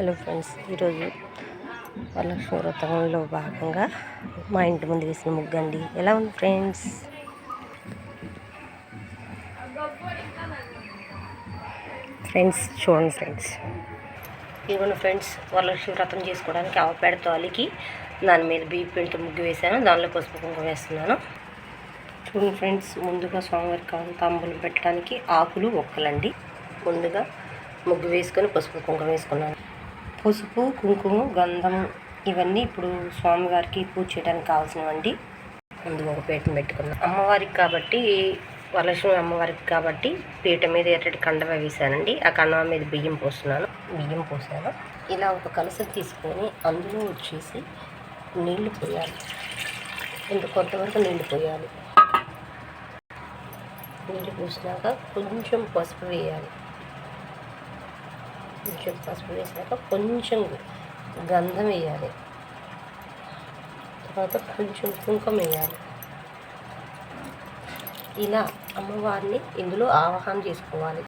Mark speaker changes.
Speaker 1: Hello friends ఈరోజు వరలక్ష్మి వ్రతంలో భాగంగా మా ఇంటి ముందు వేసిన ముగ్గండి ఎలా ఉంది ఫ్రెండ్స్? ఫ్రెండ్స్ చూడండి ఫ్రెండ్స్. ఇదిగోండి ఫ్రెండ్స్ వరలక్ష్మి వ్రతం చేసుకోవడానికి ఆవపేడ అలికి దాని మీద బియ్య ముగ్గు వేసాను దానిలో పసుపు కుంకుమ వేస్తున్నాను. చూడండి ఫ్రెండ్స్ ముందుగా స్వామివారికి కావాలి తాంబూలం పెట్టడానికి ఆకులు ఒక్కలండి. ముందుగా ముగ్గు వేసుకొని పసుపు కుంకుమ వేసుకున్నాను. పసుపు కుంకుమ గంధం ఇవన్నీ ఇప్పుడు స్వామివారికి పూజ చేయడానికి కావాల్సినవండి. ముందు ఒక పీఠం పెట్టుకున్నాను అమ్మవారికి కాబట్టి వరలక్ష్మి అమ్మవారికి కాబట్టి పీట మీద ఎర్రటి కండవ వేసానండి ఆ కండవ మీద బియ్యం పోస్తున్నాను. బియ్యం పోసాను. ఇలా ఒక కలస తీసుకొని అందులో వచ్చేసి నీళ్ళు పోయాలి. ఇంత కొంతవరకు నీళ్ళు పోయాలి. నీళ్ళు పోసినాక కొంచెం పసుపు వేయాలి. కొంచెం పసుపు వేసాక కొంచెం గంధం వేయాలి. తర్వాత కొంచెం కుంకుమ వేయాలి. ఇలా అమ్మవారిని ఇందులో ఆవాహన చేసుకోవాలి.